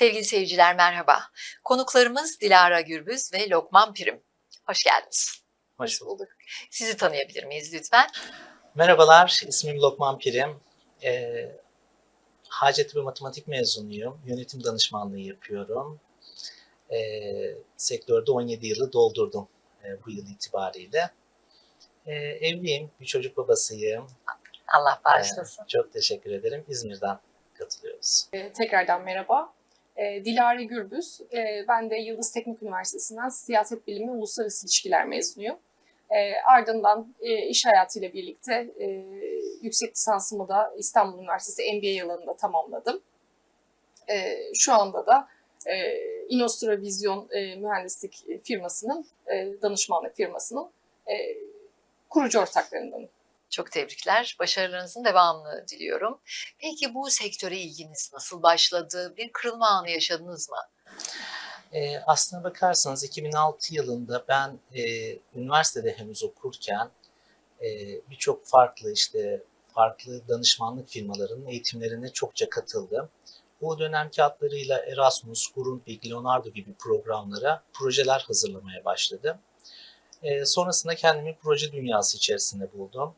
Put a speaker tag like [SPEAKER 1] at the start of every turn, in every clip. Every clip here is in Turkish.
[SPEAKER 1] Sevgili seyirciler merhaba. Konuklarımız Dilara Gürbüz ve Lokman Pirim. Hoş geldiniz.
[SPEAKER 2] Hoş bulduk.
[SPEAKER 1] Sizi tanıyabilir miyiz lütfen?
[SPEAKER 2] Merhabalar, ismim Lokman Pirim. Ee, Hacettepe Matematik mezunuyum. Yönetim danışmanlığı yapıyorum. Ee, sektörde 17 yılı doldurdum e, bu yıl itibariyle. Ee, evliyim, bir çocuk babasıyım.
[SPEAKER 1] Allah bağışlasın.
[SPEAKER 2] Ee, çok teşekkür ederim. İzmir'den katılıyoruz.
[SPEAKER 3] E, Tekrardan merhaba. E, Dilara Gürbüz. E, Ben de Yıldız Teknik Üniversitesi'nden Siyaset Bilimi Uluslararası İlişkiler mezunuyum. E, Ardından e, iş hayatıyla birlikte yüksek lisansımı da İstanbul Üniversitesi MBA alanında tamamladım. Şu anda da Innostra Vizyon mühendislik firmasının, danışmanlık firmasının kurucu ortaklarındanım.
[SPEAKER 1] Çok tebrikler. Başarılarınızın devamını diliyorum. Peki bu sektöre ilginiz nasıl başladı? Bir kırılma anı yaşadınız mı?
[SPEAKER 2] Ee, aslına bakarsanız 2006 yılında ben e, üniversitede henüz okurken e, birçok farklı işte farklı danışmanlık firmalarının eğitimlerine çokça katıldım. Bu dönemki adlarıyla Erasmus, Grundtvig, Leonardo gibi programlara projeler hazırlamaya başladım. E, sonrasında kendimi proje dünyası içerisinde buldum.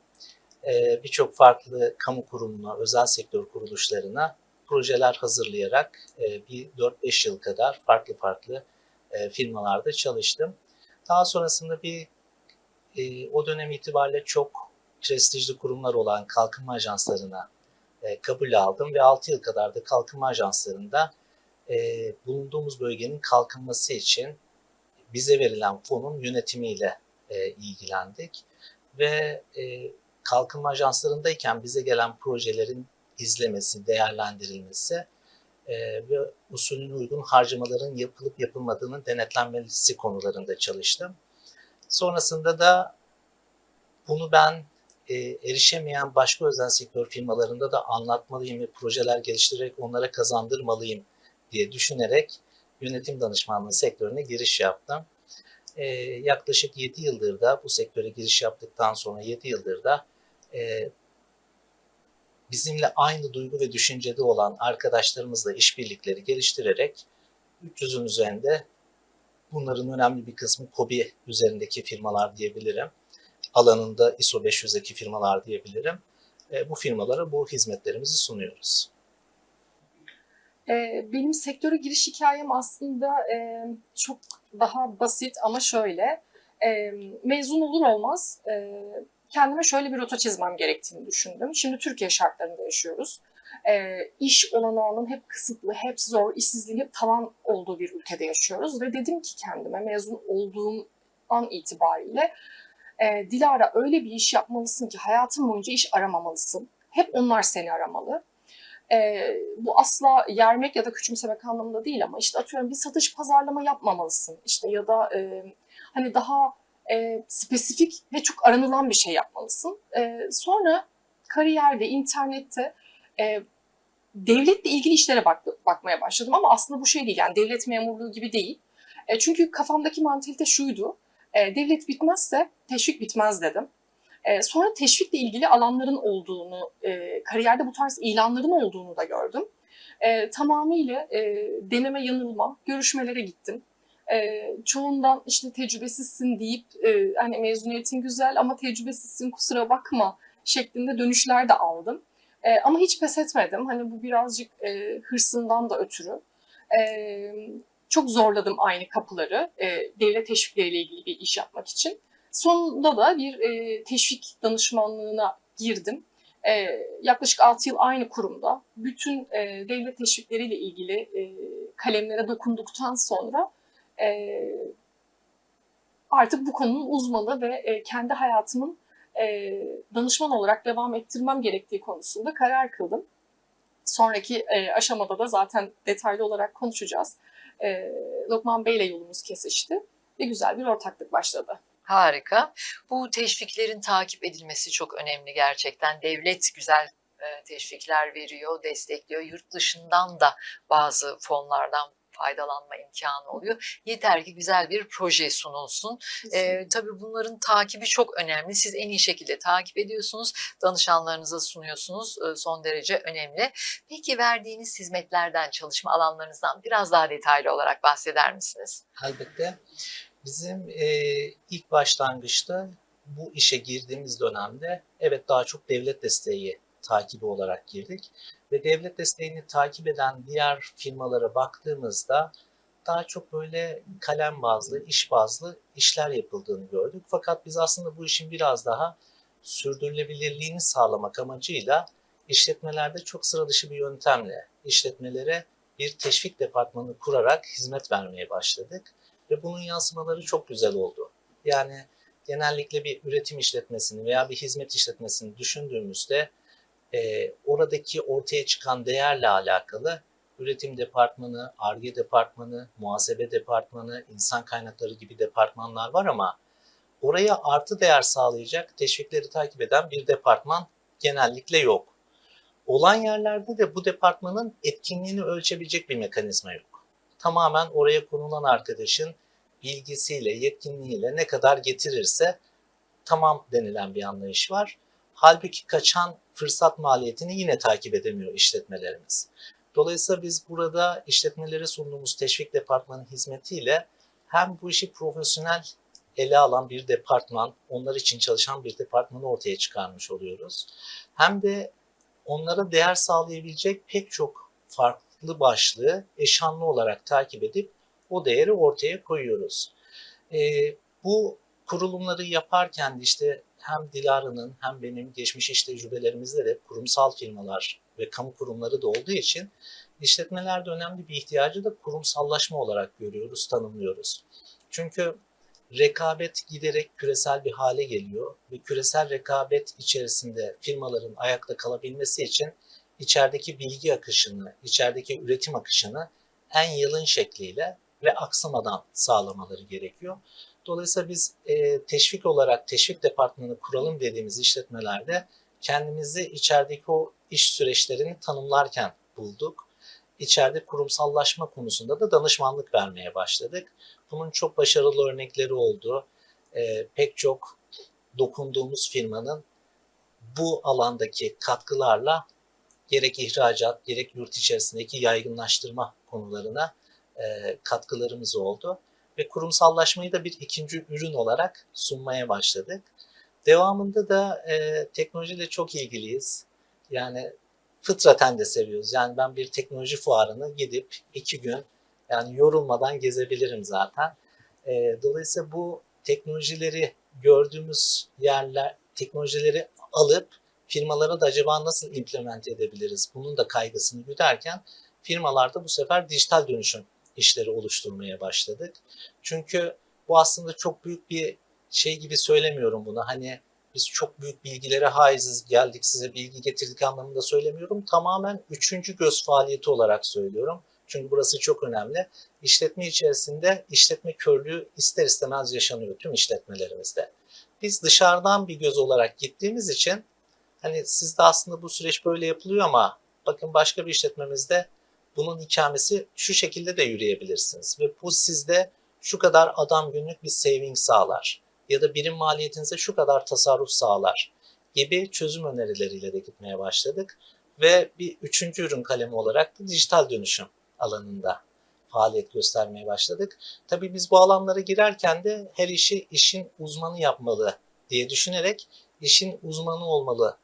[SPEAKER 2] E, birçok farklı kamu kurumuna, özel sektör kuruluşlarına projeler hazırlayarak e, bir 4-5 yıl kadar farklı farklı e, firmalarda çalıştım. Daha sonrasında bir e, o dönem itibariyle çok prestijli kurumlar olan kalkınma ajanslarına kabul aldım ve 6 yıl kadar da kalkınma ajanslarında bulunduğumuz bölgenin kalkınması için bize verilen fonun yönetimiyle ilgilendik ve kalkınma ajanslarındayken bize gelen projelerin izlemesi, değerlendirilmesi e, ve usulüne uygun harcamaların yapılıp yapılmadığının denetlenmesi konularında çalıştım. Sonrasında da bunu ben e, erişemeyen başka özel sektör firmalarında da anlatmalıyım ve projeler geliştirerek onlara kazandırmalıyım diye düşünerek yönetim danışmanlığı sektörüne giriş yaptım. E, yaklaşık 7 yıldır da bu sektöre giriş yaptıktan sonra 7 yıldır da e, bizimle aynı duygu ve düşüncede olan arkadaşlarımızla işbirlikleri geliştirerek 300'ün üzerinde bunların önemli bir kısmı KOBİ üzerindeki firmalar diyebilirim. Alanında ISO 500'deki firmalar diyebilirim. E, bu firmalara bu hizmetlerimizi sunuyoruz.
[SPEAKER 3] Ee, Benim sektöre giriş hikayem aslında e, çok daha basit ama şöyle. E, Mezun olur olmaz e, kendime şöyle bir rota çizmem gerektiğini düşündüm. Şimdi Türkiye şartlarında yaşıyoruz. E, İş olanağının hep kısıtlı, hep zor, işsizliğin hep tavan olduğu bir ülkede yaşıyoruz. Ve dedim ki kendime mezun olduğum an itibariyle e, Dilara öyle bir iş yapmalısın ki hayatın boyunca iş aramamalısın. Hep onlar seni aramalı. E, bu asla yermek ya da küçümsemek anlamında değil ama işte atıyorum bir satış pazarlama yapmamalısın. İşte ya da e, hani daha e, spesifik ve çok aranılan bir şey yapmalısın. E, sonra kariyerde, internette e, devletle ilgili işlere bak, bakmaya başladım ama aslında bu şey değil yani devlet memurluğu gibi değil. E, çünkü kafamdaki mantalite şuydu. E, devlet bitmezse teşvik bitmez dedim. E, sonra teşvikle ilgili alanların olduğunu, e, kariyerde bu tarz ilanların olduğunu da gördüm. E, tamamıyla e, deneme yanılma, görüşmelere gittim. E, çoğundan işte tecrübesizsin deyip e, hani mezuniyetin güzel ama tecrübesizsin kusura bakma şeklinde dönüşler de aldım. E, ama hiç pes etmedim. Hani bu birazcık e, hırsından da ötürü. E, çok zorladım aynı kapıları e, devlet teşvikleriyle ilgili bir iş yapmak için. Sonunda da bir e, teşvik danışmanlığına girdim. E, yaklaşık 6 yıl aynı kurumda bütün e, devlet teşvikleriyle ilgili e, kalemlere dokunduktan sonra e, artık bu konunun uzmanı ve e, kendi hayatımın e, danışman olarak devam ettirmem gerektiği konusunda karar kıldım. Sonraki e, aşamada da zaten detaylı olarak konuşacağız. E, Lokman Bey ile yolumuz kesişti ve güzel bir ortaklık başladı.
[SPEAKER 1] Harika. Bu teşviklerin takip edilmesi çok önemli gerçekten. Devlet güzel e, teşvikler veriyor, destekliyor. Yurt dışından da bazı fonlardan faydalanma imkanı oluyor. Yeter ki güzel bir proje sunulsun. Ee, tabii bunların takibi çok önemli. Siz en iyi şekilde takip ediyorsunuz. Danışanlarınıza sunuyorsunuz. Ee, son derece önemli. Peki verdiğiniz hizmetlerden, çalışma alanlarınızdan biraz daha detaylı olarak bahseder misiniz?
[SPEAKER 2] Elbette. Bizim e, ilk başlangıçta bu işe girdiğimiz dönemde evet daha çok devlet desteği takibi olarak girdik. Ve devlet desteğini takip eden diğer firmalara baktığımızda daha çok böyle kalem bazlı, iş bazlı işler yapıldığını gördük. Fakat biz aslında bu işin biraz daha sürdürülebilirliğini sağlamak amacıyla işletmelerde çok sıra dışı bir yöntemle işletmelere bir teşvik departmanı kurarak hizmet vermeye başladık ve bunun yansımaları çok güzel oldu. Yani genellikle bir üretim işletmesini veya bir hizmet işletmesini düşündüğümüzde e, oradaki ortaya çıkan değerle alakalı üretim departmanı, ARGE departmanı, muhasebe departmanı, insan kaynakları gibi departmanlar var ama oraya artı değer sağlayacak teşvikleri takip eden bir departman genellikle yok. Olan yerlerde de bu departmanın etkinliğini ölçebilecek bir mekanizma yok. Tamamen oraya konulan arkadaşın bilgisiyle, yetkinliğiyle ne kadar getirirse tamam denilen bir anlayış var. Halbuki kaçan fırsat maliyetini yine takip edemiyor işletmelerimiz. Dolayısıyla biz burada işletmelere sunduğumuz teşvik departmanı hizmetiyle hem bu işi profesyonel ele alan bir departman, onlar için çalışan bir departmanı ortaya çıkarmış oluyoruz. Hem de onlara değer sağlayabilecek pek çok farklı başlığı eşanlı olarak takip edip o değeri ortaya koyuyoruz. Ee, bu kurulumları yaparken işte hem Dilara'nın hem benim geçmiş iş tecrübelerimizde de kurumsal firmalar ve kamu kurumları da olduğu için işletmelerde önemli bir ihtiyacı da kurumsallaşma olarak görüyoruz, tanımlıyoruz. Çünkü rekabet giderek küresel bir hale geliyor ve küresel rekabet içerisinde firmaların ayakta kalabilmesi için içerideki bilgi akışını, içerideki üretim akışını en yalın şekliyle ve aksamadan sağlamaları gerekiyor. Dolayısıyla biz e, teşvik olarak teşvik departmanı kuralım dediğimiz işletmelerde kendimizi içerideki o iş süreçlerini tanımlarken bulduk. İçeride kurumsallaşma konusunda da danışmanlık vermeye başladık. Bunun çok başarılı örnekleri oldu. E, pek çok dokunduğumuz firmanın bu alandaki katkılarla gerek ihracat gerek yurt içerisindeki yaygınlaştırma konularına e, katkılarımız oldu ve kurumsallaşmayı da bir ikinci ürün olarak sunmaya başladık. Devamında da e, teknolojiyle çok ilgiliyiz. Yani fıtraten de seviyoruz. Yani ben bir teknoloji fuarını gidip iki gün yani yorulmadan gezebilirim zaten. E, dolayısıyla bu teknolojileri gördüğümüz yerler, teknolojileri alıp firmalara da acaba nasıl implement edebiliriz? Bunun da kaygısını güderken firmalarda bu sefer dijital dönüşüm işleri oluşturmaya başladık. Çünkü bu aslında çok büyük bir şey gibi söylemiyorum bunu. Hani biz çok büyük bilgilere haiziz, geldik size bilgi getirdik anlamında söylemiyorum. Tamamen üçüncü göz faaliyeti olarak söylüyorum. Çünkü burası çok önemli. İşletme içerisinde işletme körlüğü ister istemez yaşanıyor tüm işletmelerimizde. Biz dışarıdan bir göz olarak gittiğimiz için hani sizde aslında bu süreç böyle yapılıyor ama bakın başka bir işletmemizde bunun ikamesi şu şekilde de yürüyebilirsiniz. Ve bu sizde şu kadar adam günlük bir saving sağlar ya da birim maliyetinize şu kadar tasarruf sağlar gibi çözüm önerileriyle de gitmeye başladık. Ve bir üçüncü ürün kalemi olarak da dijital dönüşüm alanında faaliyet göstermeye başladık. Tabii biz bu alanlara girerken de her işi işin uzmanı yapmalı diye düşünerek işin uzmanı olmalı,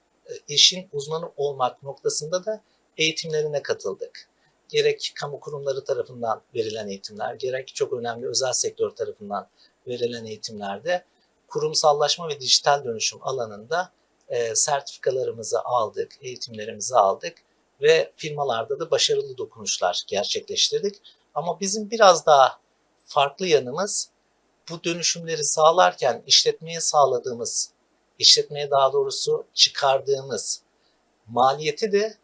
[SPEAKER 2] işin uzmanı olmak noktasında da eğitimlerine katıldık gerek kamu kurumları tarafından verilen eğitimler, gerek çok önemli özel sektör tarafından verilen eğitimlerde kurumsallaşma ve dijital dönüşüm alanında e, sertifikalarımızı aldık, eğitimlerimizi aldık ve firmalarda da başarılı dokunuşlar gerçekleştirdik. Ama bizim biraz daha farklı yanımız bu dönüşümleri sağlarken işletmeye sağladığımız, işletmeye daha doğrusu çıkardığımız maliyeti de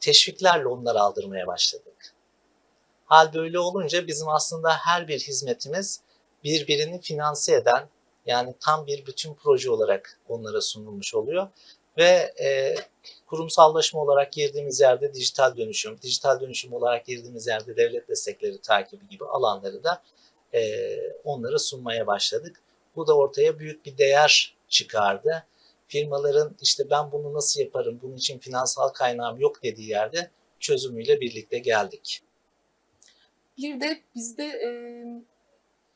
[SPEAKER 2] teşviklerle onları aldırmaya başladık. Hal böyle olunca bizim aslında her bir hizmetimiz birbirini finanse eden yani tam bir bütün proje olarak onlara sunulmuş oluyor. Ve e, kurumsallaşma olarak girdiğimiz yerde dijital dönüşüm, dijital dönüşüm olarak girdiğimiz yerde devlet destekleri takibi gibi alanları da e, onlara sunmaya başladık. Bu da ortaya büyük bir değer çıkardı. Firmaların işte ben bunu nasıl yaparım, bunun için finansal kaynağım yok dediği yerde çözümüyle birlikte geldik.
[SPEAKER 3] Bir de bizde e,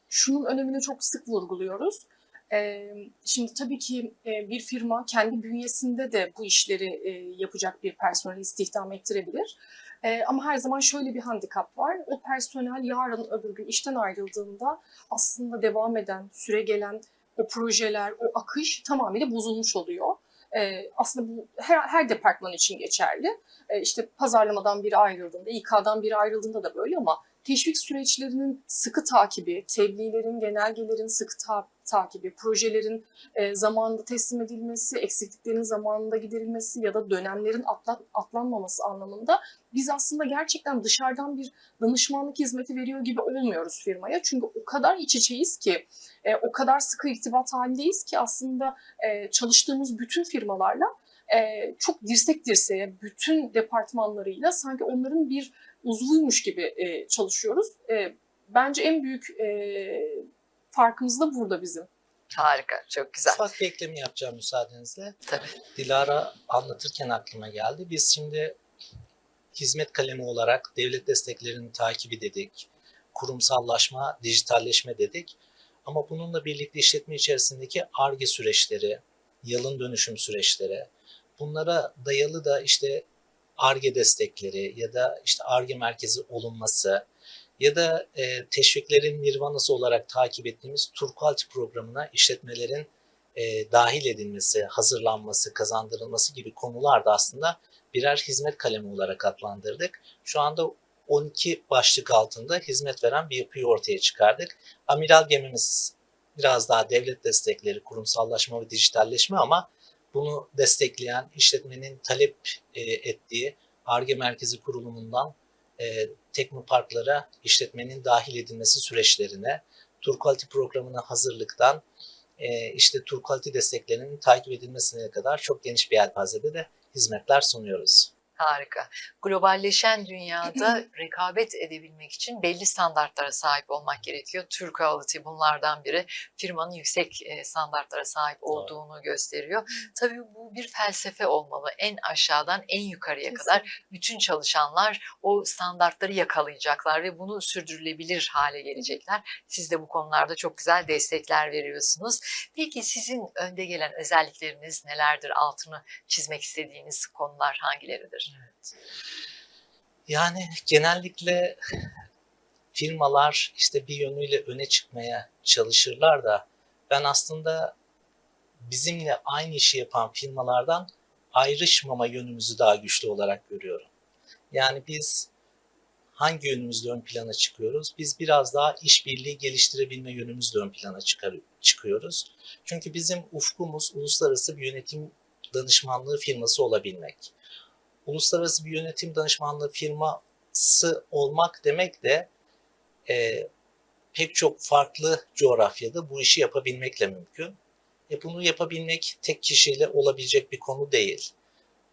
[SPEAKER 3] şunun önemini çok sık vurguluyoruz. E, şimdi tabii ki e, bir firma kendi bünyesinde de bu işleri e, yapacak bir personel istihdam ettirebilir. E, ama her zaman şöyle bir handikap var. O personel yarın öbür gün işten ayrıldığında aslında devam eden, süre gelen o projeler, o akış tamamıyla bozulmuş oluyor. E, aslında bu her, her departman için geçerli. E, işte pazarlamadan biri ayrıldığında, İK'dan biri ayrıldığında da böyle ama teşvik süreçlerinin sıkı takibi, tebliğlerin, genelgelerin sıkı ta- takibi, projelerin e, zamanında teslim edilmesi, eksikliklerin zamanında giderilmesi ya da dönemlerin atlat, atlanmaması anlamında biz aslında gerçekten dışarıdan bir danışmanlık hizmeti veriyor gibi olmuyoruz firmaya. Çünkü o kadar iç içeyiz ki, e, o kadar sıkı irtibat halindeyiz ki aslında e, çalıştığımız bütün firmalarla e, çok dirsek dirseğe bütün departmanlarıyla sanki onların bir uzvuymuş gibi e, çalışıyoruz. E, bence en büyük e, farkımız da burada bizim.
[SPEAKER 1] Harika, çok güzel.
[SPEAKER 2] Ufak bir ekleme yapacağım müsaadenizle.
[SPEAKER 1] Tabii.
[SPEAKER 2] Dilara anlatırken aklıma geldi. Biz şimdi hizmet kalemi olarak devlet desteklerini takibi dedik. Kurumsallaşma, dijitalleşme dedik. Ama bununla birlikte işletme içerisindeki ARGE süreçleri, yalın dönüşüm süreçleri, bunlara dayalı da işte ARGE destekleri ya da işte ARGE merkezi olunması ya da e, teşviklerin nirvanası olarak takip ettiğimiz Turkualti programına işletmelerin e, dahil edilmesi, hazırlanması, kazandırılması gibi konularda aslında birer hizmet kalemi olarak adlandırdık. Şu anda 12 başlık altında hizmet veren bir yapıyı ortaya çıkardık. Amiral gemimiz biraz daha devlet destekleri, kurumsallaşma ve dijitalleşme ama bunu destekleyen işletmenin talep e, ettiği ARGE merkezi kurulumundan e, teknoparklara işletmenin dahil edilmesi süreçlerine, Turkualti programına hazırlıktan e, işte Turkualti desteklerinin takip edilmesine kadar çok geniş bir yelpazede de hizmetler sunuyoruz.
[SPEAKER 1] Harika. Globalleşen dünyada rekabet edebilmek için belli standartlara sahip olmak gerekiyor. Türk Quality bunlardan biri. Firmanın yüksek e, standartlara sahip olduğunu gösteriyor. Tabii bu bir felsefe olmalı. En aşağıdan en yukarıya kadar bütün çalışanlar o standartları yakalayacaklar ve bunu sürdürülebilir hale gelecekler. Siz de bu konularda çok güzel destekler veriyorsunuz. Peki sizin önde gelen özellikleriniz nelerdir? Altını çizmek istediğiniz konular hangileridir?
[SPEAKER 2] Yani genellikle firmalar işte bir yönüyle öne çıkmaya çalışırlar da ben aslında bizimle aynı işi yapan firmalardan ayrışmama yönümüzü daha güçlü olarak görüyorum. Yani biz hangi yönümüzle ön plana çıkıyoruz? Biz biraz daha işbirliği geliştirebilme yönümüzle ön plana çıkar, çıkıyoruz. Çünkü bizim ufkumuz uluslararası bir yönetim danışmanlığı firması olabilmek uluslararası bir yönetim danışmanlığı firması olmak demek de e, pek çok farklı coğrafyada bu işi yapabilmekle mümkün. E bunu yapabilmek tek kişiyle olabilecek bir konu değil.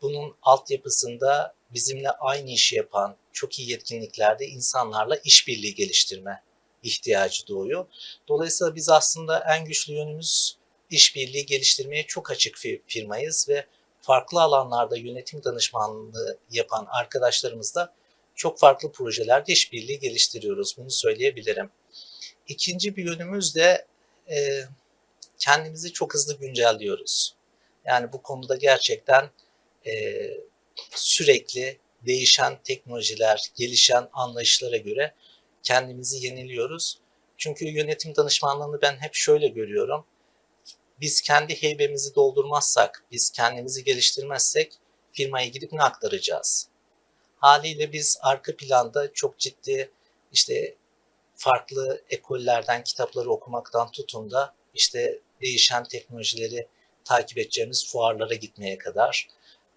[SPEAKER 2] Bunun altyapısında bizimle aynı işi yapan, çok iyi yetkinliklerde insanlarla işbirliği geliştirme ihtiyacı doğuyor. Dolayısıyla biz aslında en güçlü yönümüz işbirliği geliştirmeye çok açık bir firmayız ve farklı alanlarda yönetim danışmanlığı yapan arkadaşlarımızla çok farklı projelerde işbirliği geliştiriyoruz. Bunu söyleyebilirim. İkinci bir yönümüz de e, kendimizi çok hızlı güncelliyoruz. Yani bu konuda gerçekten e, sürekli değişen teknolojiler, gelişen anlayışlara göre kendimizi yeniliyoruz. Çünkü yönetim danışmanlığını ben hep şöyle görüyorum biz kendi heybemizi doldurmazsak, biz kendimizi geliştirmezsek firmaya gidip ne aktaracağız? Haliyle biz arka planda çok ciddi işte farklı ekollerden kitapları okumaktan tutun da işte değişen teknolojileri takip edeceğimiz fuarlara gitmeye kadar,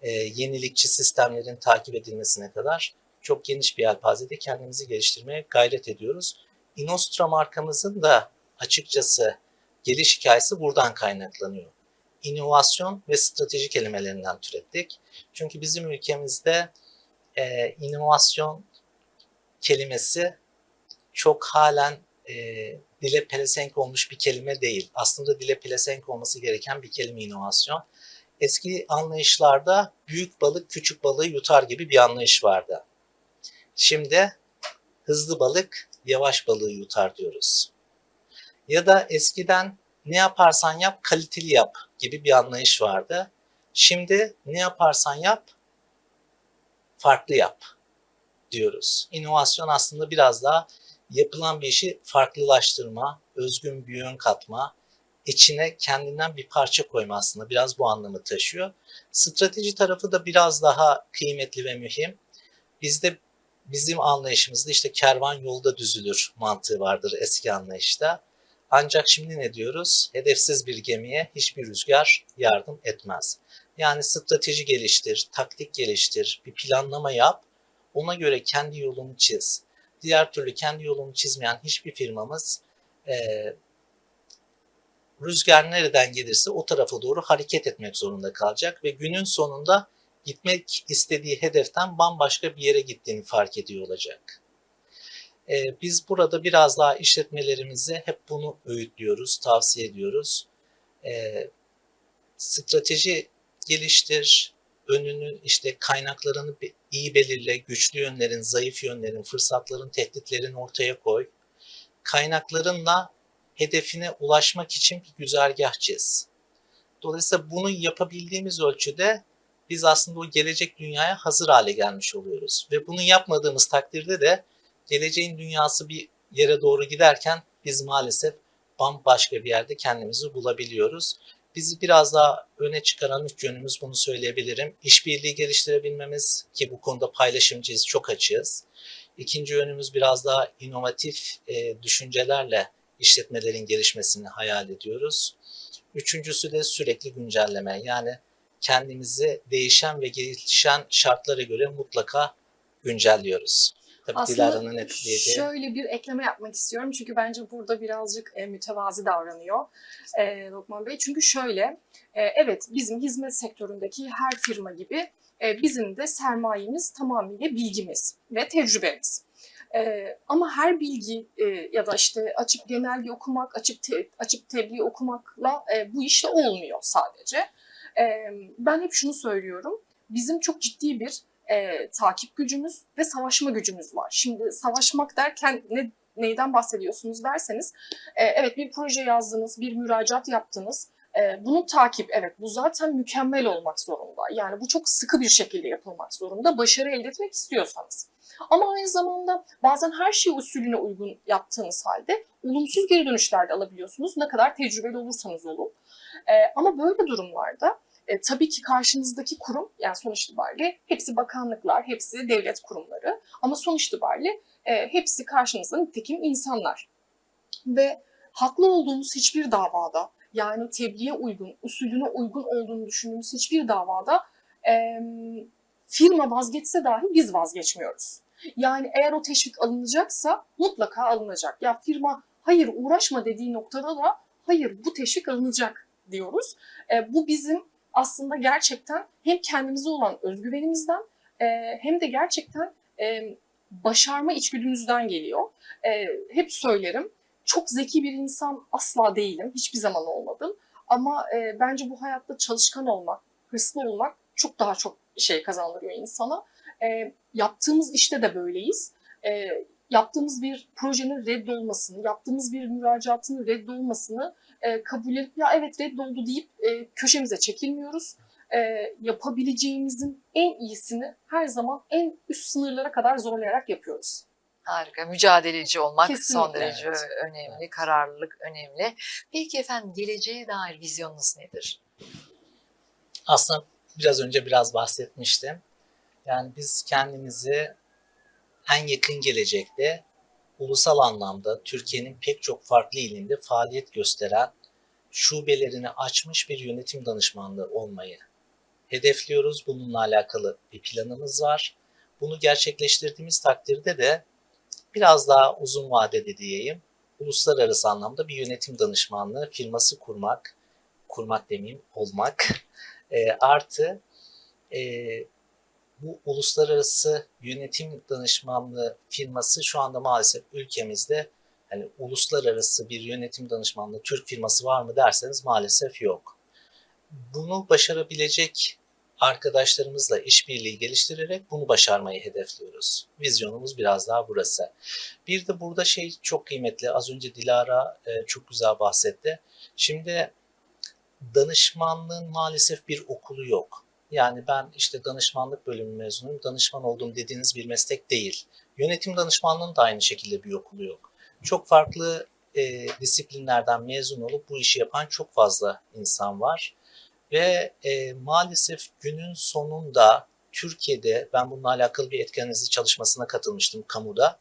[SPEAKER 2] e, yenilikçi sistemlerin takip edilmesine kadar çok geniş bir yelpazede kendimizi geliştirmeye gayret ediyoruz. Inostra markamızın da açıkçası geliş hikayesi buradan kaynaklanıyor. inovasyon ve strateji kelimelerinden türettik. Çünkü bizim ülkemizde e, inovasyon kelimesi çok halen e, dile pelesenk olmuş bir kelime değil. Aslında dile pelesenk olması gereken bir kelime inovasyon. Eski anlayışlarda büyük balık küçük balığı yutar gibi bir anlayış vardı. Şimdi hızlı balık yavaş balığı yutar diyoruz. Ya da eskiden ne yaparsan yap kaliteli yap gibi bir anlayış vardı. Şimdi ne yaparsan yap farklı yap diyoruz. İnovasyon aslında biraz daha yapılan bir işi farklılaştırma, özgün bir yön katma, içine kendinden bir parça koyma aslında biraz bu anlamı taşıyor. Strateji tarafı da biraz daha kıymetli ve mühim. Bizde bizim anlayışımızda işte kervan yolda düzülür mantığı vardır eski anlayışta. Ancak şimdi ne diyoruz? Hedefsiz bir gemiye hiçbir rüzgar yardım etmez. Yani strateji geliştir, taktik geliştir, bir planlama yap. Ona göre kendi yolunu çiz. Diğer türlü kendi yolunu çizmeyen hiçbir firmamız e, rüzgar nereden gelirse o tarafa doğru hareket etmek zorunda kalacak ve günün sonunda gitmek istediği hedeften bambaşka bir yere gittiğini fark ediyor olacak. Ee, biz burada biraz daha işletmelerimize hep bunu öğütlüyoruz, tavsiye ediyoruz. Ee, strateji geliştir, önünü işte kaynaklarını iyi belirle, güçlü yönlerin, zayıf yönlerin, fırsatların, tehditlerin ortaya koy. Kaynaklarınla hedefine ulaşmak için bir güzergah çiz. Dolayısıyla bunu yapabildiğimiz ölçüde biz aslında o gelecek dünyaya hazır hale gelmiş oluyoruz. Ve bunu yapmadığımız takdirde de geleceğin dünyası bir yere doğru giderken biz maalesef bambaşka bir yerde kendimizi bulabiliyoruz. Bizi biraz daha öne çıkaran üç yönümüz bunu söyleyebilirim. İşbirliği geliştirebilmemiz ki bu konuda paylaşımcıyız, çok açığız. İkinci yönümüz biraz daha inovatif e, düşüncelerle işletmelerin gelişmesini hayal ediyoruz. Üçüncüsü de sürekli güncelleme. Yani kendimizi değişen ve gelişen şartlara göre mutlaka güncelliyoruz. Tabii
[SPEAKER 3] Aslında
[SPEAKER 2] etkileyeceği.
[SPEAKER 3] şöyle bir ekleme yapmak istiyorum. Çünkü bence burada birazcık e, mütevazi davranıyor e, Lokman Bey. Çünkü şöyle, e, evet bizim hizmet sektöründeki her firma gibi e, bizim de sermayemiz tamamıyla bilgimiz ve tecrübemiz. E, ama her bilgi e, ya da işte açıp genelge okumak, açıp te, açıp tebliğ okumakla e, bu işte olmuyor sadece. E, ben hep şunu söylüyorum. Bizim çok ciddi bir e, takip gücümüz ve savaşma gücümüz var. Şimdi savaşmak derken ne neyden bahsediyorsunuz derseniz, e, evet bir proje yazdınız, bir müracaat yaptınız. E, bunun takip, evet bu zaten mükemmel olmak zorunda. Yani bu çok sıkı bir şekilde yapılmak zorunda. Başarı elde etmek istiyorsanız. Ama aynı zamanda bazen her şeyi usulüne uygun yaptığınız halde olumsuz geri dönüşler de alabiliyorsunuz. Ne kadar tecrübeli olursanız olun. E, ama böyle durumlarda e, tabii ki karşınızdaki kurum yani sonuç itibariyle hepsi bakanlıklar, hepsi devlet kurumları ama sonuç itibariyle e, hepsi karşınızda nitekim insanlar. Ve haklı olduğumuz hiçbir davada yani tebliğe uygun, usulüne uygun olduğunu düşündüğümüz hiçbir davada e, firma vazgeçse dahi biz vazgeçmiyoruz. Yani eğer o teşvik alınacaksa mutlaka alınacak. Ya firma hayır uğraşma dediği noktada da hayır bu teşvik alınacak diyoruz. E, bu bizim aslında gerçekten hem kendimize olan özgüvenimizden e, hem de gerçekten e, başarma içgüdümüzden geliyor. E, hep söylerim, çok zeki bir insan asla değilim, hiçbir zaman olmadım. Ama e, bence bu hayatta çalışkan olmak, hırslı olmak çok daha çok şey kazandırıyor insana. E, yaptığımız işte de böyleyiz. E, yaptığımız bir projenin reddolmasını, yaptığımız bir müracaatın reddolmasını e, kabul edip ya evet reddoldu deyip e, köşemize çekilmiyoruz. E, yapabileceğimizin en iyisini her zaman en üst sınırlara kadar zorlayarak yapıyoruz.
[SPEAKER 1] Harika. Mücadeleci olmak son
[SPEAKER 3] Kesinlikle,
[SPEAKER 1] derece
[SPEAKER 2] evet.
[SPEAKER 1] önemli. Kararlılık önemli. Peki efendim geleceğe dair vizyonunuz nedir?
[SPEAKER 2] Aslında biraz önce biraz bahsetmiştim. Yani biz kendimizi en yakın gelecekte ulusal anlamda Türkiye'nin pek çok farklı ilinde faaliyet gösteren şubelerini açmış bir yönetim danışmanlığı olmayı hedefliyoruz. Bununla alakalı bir planımız var. Bunu gerçekleştirdiğimiz takdirde de biraz daha uzun vadede diyeyim, uluslararası anlamda bir yönetim danışmanlığı firması kurmak, kurmak demeyeyim, olmak. E, artı e, bu uluslararası yönetim danışmanlığı firması şu anda maalesef ülkemizde hani uluslararası bir yönetim danışmanlığı Türk firması var mı derseniz maalesef yok. Bunu başarabilecek arkadaşlarımızla işbirliği geliştirerek bunu başarmayı hedefliyoruz. Vizyonumuz biraz daha burası. Bir de burada şey çok kıymetli. Az önce Dilara e, çok güzel bahsetti. Şimdi danışmanlığın maalesef bir okulu yok. Yani ben işte danışmanlık bölümü mezunuyum, danışman oldum dediğiniz bir meslek değil. Yönetim danışmanlığının da aynı şekilde bir okulu yok. Çok farklı e, disiplinlerden mezun olup bu işi yapan çok fazla insan var. Ve e, maalesef günün sonunda Türkiye'de, ben bununla alakalı bir etki analizi çalışmasına katılmıştım kamuda.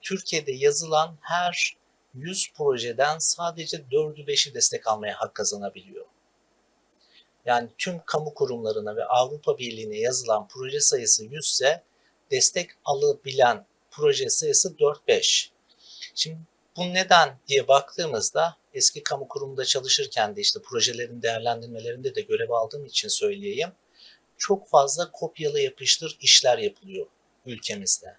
[SPEAKER 2] Türkiye'de yazılan her 100 projeden sadece 4'ü 5'i destek almaya hak kazanabiliyor. Yani tüm kamu kurumlarına ve Avrupa Birliği'ne yazılan proje sayısı 100 ise destek alabilen proje sayısı 4-5. Şimdi bu neden diye baktığımızda eski kamu kurumunda çalışırken de işte projelerin değerlendirmelerinde de görev aldığım için söyleyeyim. Çok fazla kopyalı yapıştır işler yapılıyor ülkemizde.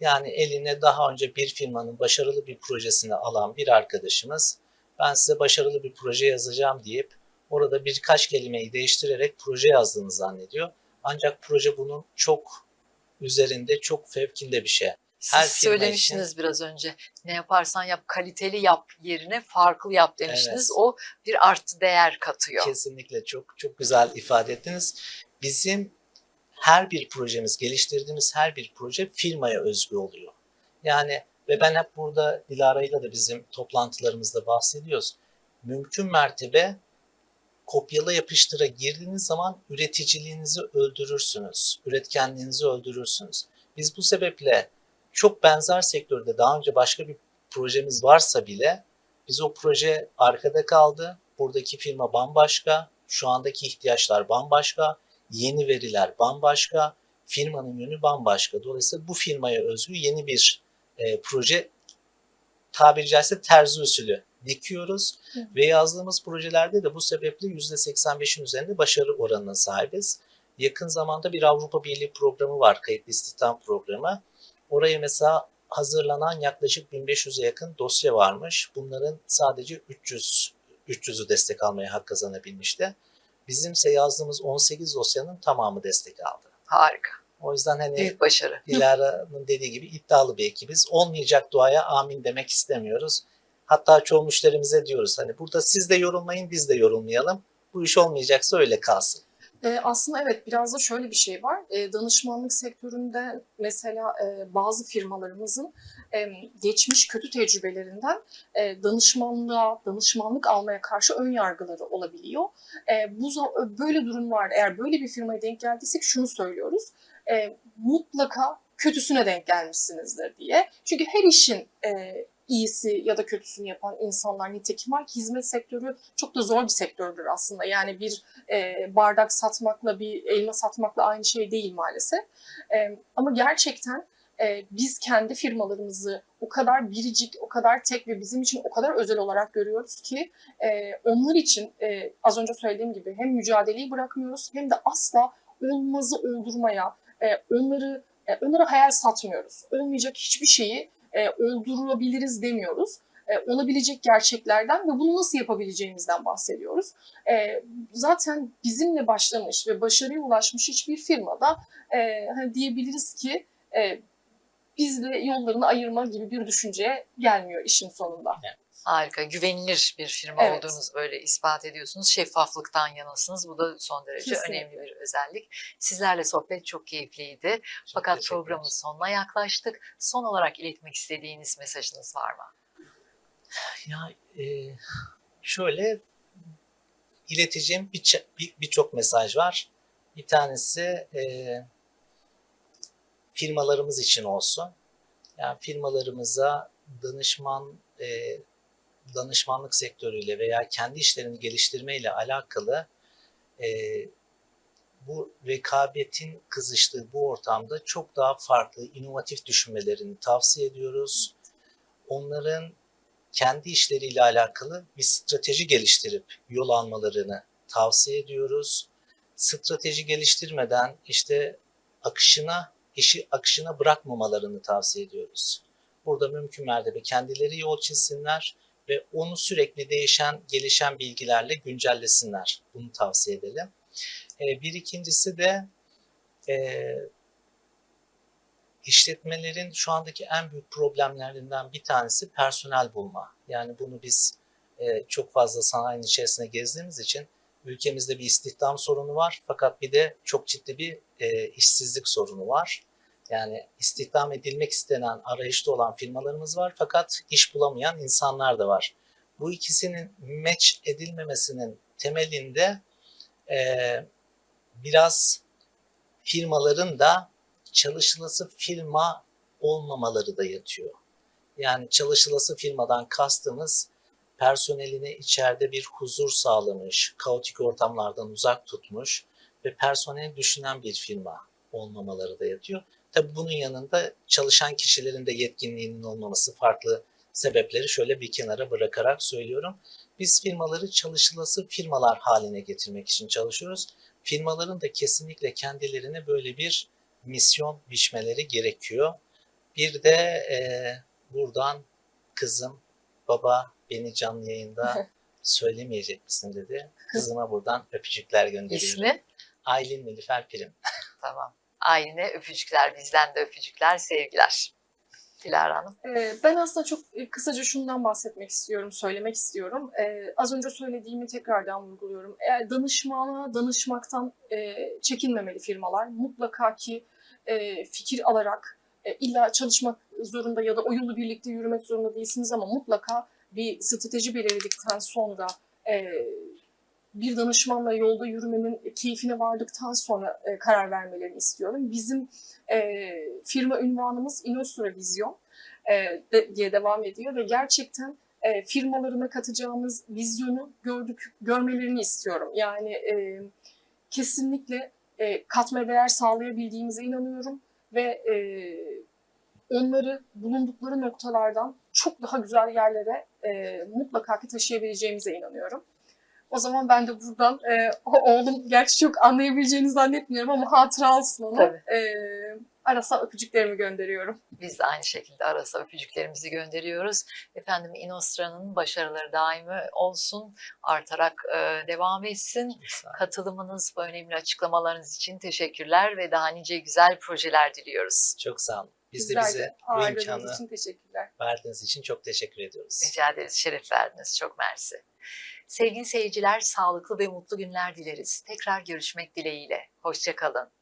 [SPEAKER 2] Yani eline daha önce bir firmanın başarılı bir projesini alan bir arkadaşımız ben size başarılı bir proje yazacağım deyip orada birkaç kelimeyi değiştirerek proje yazdığını zannediyor. Ancak proje bunun çok üzerinde, çok fevkinde bir şey.
[SPEAKER 1] Siz
[SPEAKER 2] Her firma
[SPEAKER 1] söylemiştiniz biraz önce. Ne yaparsan yap kaliteli yap yerine farklı yap demiştiniz.
[SPEAKER 2] Evet.
[SPEAKER 1] O bir artı değer katıyor.
[SPEAKER 2] Kesinlikle çok çok güzel ifade ettiniz. Bizim her bir projemiz, geliştirdiğimiz her bir proje firmaya özgü oluyor. Yani ve ben hep burada Dilara'yla da bizim toplantılarımızda bahsediyoruz. Mümkün mertebe kopyala yapıştıra girdiğiniz zaman üreticiliğinizi öldürürsünüz. Üretkenliğinizi öldürürsünüz. Biz bu sebeple çok benzer sektörde daha önce başka bir projemiz varsa bile biz o proje arkada kaldı. Buradaki firma bambaşka, şu andaki ihtiyaçlar bambaşka, yeni veriler bambaşka, firmanın yönü bambaşka. Dolayısıyla bu firmaya özgü yeni bir e, proje tabiri caizse terzi usulü dikiyoruz
[SPEAKER 3] Hı.
[SPEAKER 2] ve yazdığımız projelerde de bu sebeple %85'in üzerinde başarı oranına sahibiz. Yakın zamanda bir Avrupa Birliği programı var, kayıtlı istihdam programı. Oraya mesela hazırlanan yaklaşık 1500'e yakın dosya varmış. Bunların sadece 300 300'ü destek almaya hak kazanabilmişti. Bizimse yazdığımız 18 dosyanın tamamı destek aldı.
[SPEAKER 1] Harika.
[SPEAKER 2] O yüzden hani
[SPEAKER 1] Büyük başarı.
[SPEAKER 2] Dilara'nın dediği gibi iddialı bir ekibiz. Olmayacak duaya amin demek istemiyoruz. Hatta çoğu müşterimize diyoruz hani burada siz de yorulmayın biz de yorulmayalım. Bu iş olmayacaksa öyle kalsın.
[SPEAKER 3] E, aslında evet biraz da şöyle bir şey var. E, danışmanlık sektöründe mesela e, bazı firmalarımızın geçmiş kötü tecrübelerinden e, danışmanlığa, danışmanlık almaya karşı ön yargıları olabiliyor. E, bu böyle durumlarda eğer böyle bir firmaya denk geldiysek şunu söylüyoruz. Mutlaka kötüsüne denk gelmişsinizdir diye. Çünkü her işin iyisi ya da kötüsünü yapan insanlar nitekim var ki hizmet sektörü çok da zor bir sektördür aslında. Yani bir e, bardak satmakla bir elma satmakla aynı şey değil maalesef. E, ama gerçekten e, biz kendi firmalarımızı o kadar biricik, o kadar tek ve bizim için o kadar özel olarak görüyoruz ki e, onlar için e, az önce söylediğim gibi hem mücadeleyi bırakmıyoruz hem de asla olmazı oldurmaya, e, onları e, onlara hayal satmıyoruz. Olmayacak hiçbir şeyi e, oldurabiliriz demiyoruz. E, olabilecek gerçeklerden ve bunu nasıl yapabileceğimizden bahsediyoruz. E, zaten bizimle başlamış ve başarıya ulaşmış hiçbir firmada e, hani diyebiliriz ki e, bizle yollarını ayırma gibi bir düşünceye gelmiyor işin sonunda.
[SPEAKER 1] Harika. Güvenilir bir firma
[SPEAKER 3] Evet.
[SPEAKER 1] olduğunuzu böyle ispat ediyorsunuz. Şeffaflıktan yanasınız. Bu da son derece
[SPEAKER 3] Kesinlikle.
[SPEAKER 1] önemli bir özellik. Sizlerle sohbet çok keyifliydi.
[SPEAKER 2] Çok
[SPEAKER 1] Fakat programın sonuna yaklaştık. Son olarak iletmek istediğiniz mesajınız var mı?
[SPEAKER 2] Ya e, şöyle ileteceğim birçok bir, birçok mesaj var. Bir tanesi e, firmalarımız için olsun. Yani firmalarımıza danışman e, danışmanlık sektörüyle veya kendi işlerini geliştirmeyle alakalı e, bu rekabetin kızıştığı bu ortamda çok daha farklı, inovatif düşünmelerini tavsiye ediyoruz. Onların kendi işleriyle alakalı bir strateji geliştirip yol almalarını tavsiye ediyoruz. Strateji geliştirmeden işte akışına, işi akışına bırakmamalarını tavsiye ediyoruz. Burada mümkün mertebe kendileri yol çizsinler ve onu sürekli değişen, gelişen bilgilerle güncellesinler. Bunu tavsiye edelim. Ee, bir ikincisi de e, işletmelerin şu andaki en büyük problemlerinden bir tanesi personel bulma. Yani bunu biz e, çok fazla sanayinin içerisine gezdiğimiz için ülkemizde bir istihdam sorunu var fakat bir de çok ciddi bir e, işsizlik sorunu var. Yani istihdam edilmek istenen, arayışta olan firmalarımız var fakat iş bulamayan insanlar da var. Bu ikisinin match edilmemesinin temelinde e, biraz firmaların da çalışılası firma olmamaları da yatıyor. Yani çalışılası firmadan kastımız personeline içeride bir huzur sağlamış, kaotik ortamlardan uzak tutmuş ve personel düşünen bir firma olmamaları da yatıyor. Tabii bunun yanında çalışan kişilerin de yetkinliğinin olmaması farklı sebepleri şöyle bir kenara bırakarak söylüyorum. Biz firmaları çalışılası firmalar haline getirmek için çalışıyoruz. Firmaların da kesinlikle kendilerine böyle bir misyon biçmeleri gerekiyor. Bir de e, buradan kızım, baba beni canlı yayında söylemeyecek misin dedi. Kızıma buradan öpücükler gönderiyorum.
[SPEAKER 1] İsmi?
[SPEAKER 2] Aylin Nilüfer Prim.
[SPEAKER 1] Tamam. Ayne öpücükler, bizden de öpücükler, sevgiler. Dilara Hanım.
[SPEAKER 3] Ee, Ben aslında çok e, kısaca şundan bahsetmek istiyorum, söylemek istiyorum. Ee, az önce söylediğimi tekrardan vurguluyorum. Eğer danışmana danışmaktan e, çekinmemeli firmalar. Mutlaka ki e, fikir alarak illa çalışmak zorunda ya da o yolu birlikte yürümek zorunda değilsiniz ama mutlaka bir strateji belirledikten sonra bir danışmanla yolda yürümenin keyfine vardıktan sonra e, karar vermelerini istiyorum. Bizim e, firma ünvanımız Innostra Vizyon e, de, diye devam ediyor ve gerçekten e, firmalarına katacağımız vizyonu gördük görmelerini istiyorum. Yani e, kesinlikle e, katma değer sağlayabildiğimize inanıyorum ve e, onları bulundukları noktalardan çok daha güzel yerlere e, mutlaka ki taşıyabileceğimize inanıyorum. O zaman ben de buradan e, oğlum gerçi çok anlayabileceğini zannetmiyorum ama hatıra olsun ona.
[SPEAKER 1] Tabii.
[SPEAKER 3] E, arasal öpücüklerimi gönderiyorum.
[SPEAKER 1] Biz de aynı şekilde arasa öpücüklerimizi gönderiyoruz. Efendim Inostra'nın başarıları daimi olsun, artarak e, devam etsin.
[SPEAKER 2] Sağ olun.
[SPEAKER 1] Katılımınız, bu önemli açıklamalarınız için teşekkürler ve daha nice güzel projeler diliyoruz.
[SPEAKER 2] Çok sağ olun. Biz de
[SPEAKER 3] Sizler
[SPEAKER 2] bize bu imkanı
[SPEAKER 3] için teşekkürler.
[SPEAKER 2] verdiğiniz için çok teşekkür ediyoruz.
[SPEAKER 1] Rica ederiz, şeref verdiniz. Çok mersi. Sevgili seyirciler, sağlıklı ve mutlu günler dileriz. Tekrar görüşmek dileğiyle. Hoşçakalın.